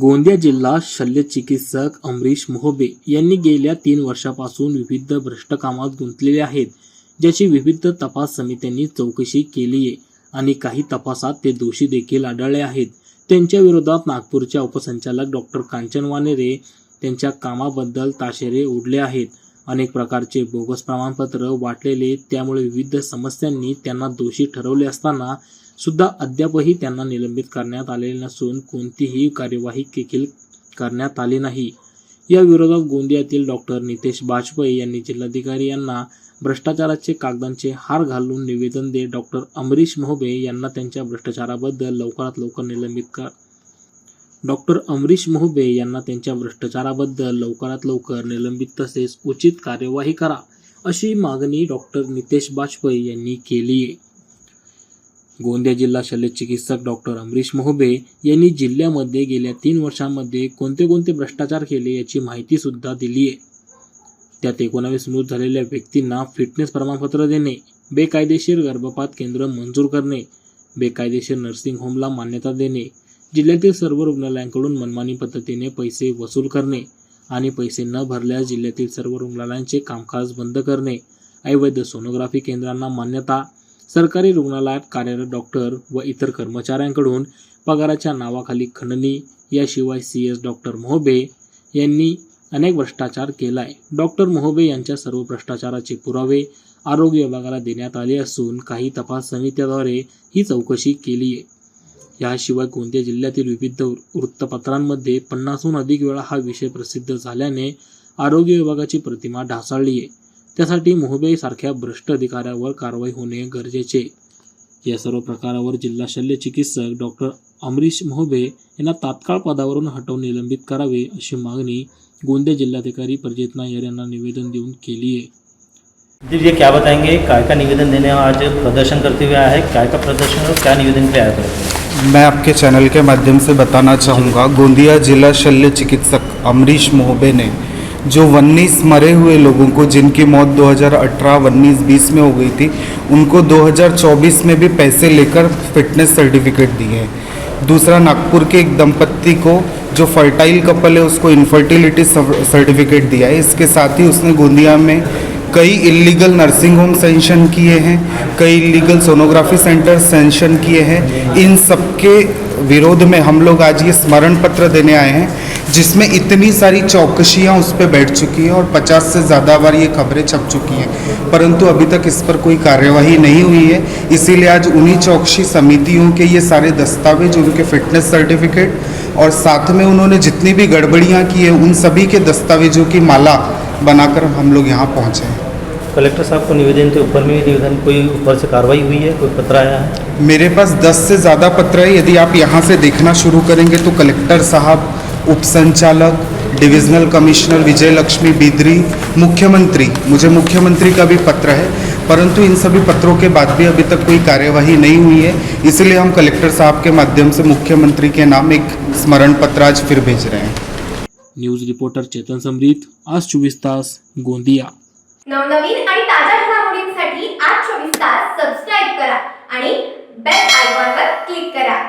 गोंदिया जिल्हा शल्यचिकित्सक अमरीश मोहबे यांनी गेल्या तीन वर्षापासून विविध भ्रष्ट कामात गुंतलेले आहेत ज्याची विविध तपास समित्यांनी चौकशी केली आहे आणि काही तपासात ते दोषी देखील आढळले आहेत. त्यांच्या विरोधात नागपूरच्या उपसंचालक डॉक्टर कांचन वानेरे त्यांच्या कामाबद्दल ताशेरे उडले आहेत. अनेक प्रकारचे बोगस प्रमाणपत्र वाटलेले त्यामुळे विविध समस्यांनी त्यांना दोषी ठरवले असताना सुद्धा अद्यापही त्यांना निलंबित करण्यात आलेले नसून कोणतीही कार्यवाही देखील करण्यात आली नाही. या विरोधात गोंदियातील डॉक्टर नितेश बाजपेयी यांनी जिल्हाधिकारी यांना भ्रष्टाचाराचे कागदांचे हार घालून निवेदन देत डॉक्टर अमरीश मोहबे यांना त्यांच्या भ्रष्टाचाराबद्दल लवकरात लवकर निलंबित कर. डॉक्टर अमरीश मोहबे यांना त्यांच्या भ्रष्टाचाराबद्दल लवकरात लवकर निलंबित तसेच उचित कार्यवाही करा अशी मागणी डॉक्टर नितेश बाजपेयी यांनी केली आहे गोंदिया जिल्हा शल्यचिकित्सक डॉक्टर अमरीश मोहबे यांनी जिल्ह्यामध्ये गेल्या तीन वर्षांमध्ये कोणते कोणते भ्रष्टाचार केले याची माहिती सुद्धा दिली आहे. त्यात एकोणावीस मृत झालेल्या व्यक्तींना फिटनेस प्रमाणपत्र देणे बेकायदेशीर गर्भपात केंद्र मंजूर करणे बेकायदेशीर नर्सिंग होमला मान्यता देणे जिल्ह्यातील सर्व रुग्णालयांकडून मनमानी पद्धतीने पैसे वसूल करणे आणि पैसे न भरल्यास जिल्ह्यातील सर्व रुग्णालयांचे कामकाज बंद करणे अवैध सोनोग्राफी केंद्रांना मान्यता सरकारी रुग्णालयात कार्यरत डॉक्टर व इतर कर्मचाऱ्यांकडून पगाराच्या नावाखाली खंडणी याशिवाय सी एस डॉक्टर मोहबे यांनी अनेक भ्रष्टाचार केलाय. डॉक्टर मोहबे यांच्या सर्व भ्रष्टाचाराचे पुरावे आरोग्य विभागाला देण्यात आले असून काही तपास समित्याद्वारे ही चौकशी केली आहे. याशिवाय गोंदिया जिल्ह्यातील विविध वृत्तपत्रांमध्ये पन्नासहून अधिक वेळा हा विषय प्रसिद्ध झाल्याने आरोग्य विभागाची प्रतिमा ढासळली आहे. त्यासाठी मोहबे सारख्या भ्रष्ट अधिकाऱ्यावर कारवाई होणे गरजेचे. आहे. या सर्व प्रकारावर जिल्हा शल्य चिकित्सक डॉक्टर अमरीश मोहबे यांना तात्काळ पदावरून हटवून निलंबित करावे अशी मागणी गोंदिया जिल्हाधिकारी प्रजित नायर यांना निवेदन देऊन केली आहे. जी ये क्या बताएंगे? काय का निवेदन देने आज प्रदर्शन करते हुए आया है काय का प्रदर्शन और क्या निवेदन पे आया मैं आपके चैनल के माध्यम से बताना चाहूँगा गोंदिया जिला शल्य चिकित्सक अमरीश मोहबे ने जो 19 मरे हुए लोगों को, जिनकी मौत 2018 19 20 में हो गई थी, उनको 2024 में भी पैसे लेकर फिटनेस सर्टिफिकेट दिए हैं। दूसरा, नागपुर के एक दंपत्ति को, जो फर्टाइल कपल है, उसको इनफर्टिलिटी सर्टिफिकेट दिया है। इसके साथ ही उसने गोंदिया में कई इलीगल नर्सिंग होम सेंशन किए हैं, कई इलीगल सोनोग्राफी सेंटर सेंशन किए हैं। इन सबके विरोध में हम लोग आज ये स्मरण पत्र देने आए हैं जिसमें इतनी सारी चौकशियाँ उस पर बैठ चुकी हैं और 50 से ज़्यादा बार ये खबरें छप चुकी हैं। परंतु अभी तक इस पर कोई कार्यवाही नहीं हुई है। इसीलिए आज उन्हीं चौकसी समितियों के ये सारे दस्तावेज़ उनके फिटनेस सर्टिफिकेट और साथ में उन्होंने जितनी भी गड़बड़ियाँ की हैं उन सभी के दस्तावेजों की माला बनाकर हम लोग यहाँ पहुँचे हैं। कलेक्टर साहब को निवेदन थे ऊपर में निवेदन कोई ऊपर से कार्रवाई हुई है? कोई पत्र आया है? मेरे पास 10 से ज़्यादा पत्र है। यदि आप यहाँ से देखना शुरू करेंगे तो कलेक्टर साहब उपसंचालक डिविजनल कमिश्नर विजय लक्ष्मी बिदरी मुख्यमंत्री। मुझे मुख्यमंत्री का भी पत्र है परंतु इन सभी पत्रों के बाद भी अभी तक कोई कार्यवाही नहीं हुई है। इसलिए हम कलेक्टर साहब के माध्यम से मुख्यमंत्री के नाम एक स्मरण पत्र आज फिर भेज रहे हैं। न्यूज़ रिपोर्टर चेतन समृत आज चोवीस तास गोंदिया। नवनवीन आणि ताज्या घडामोडींसाठी आज चोवीस तास सबस्क्राईब करा आणि बेल आयकॉनवर क्लिक करा.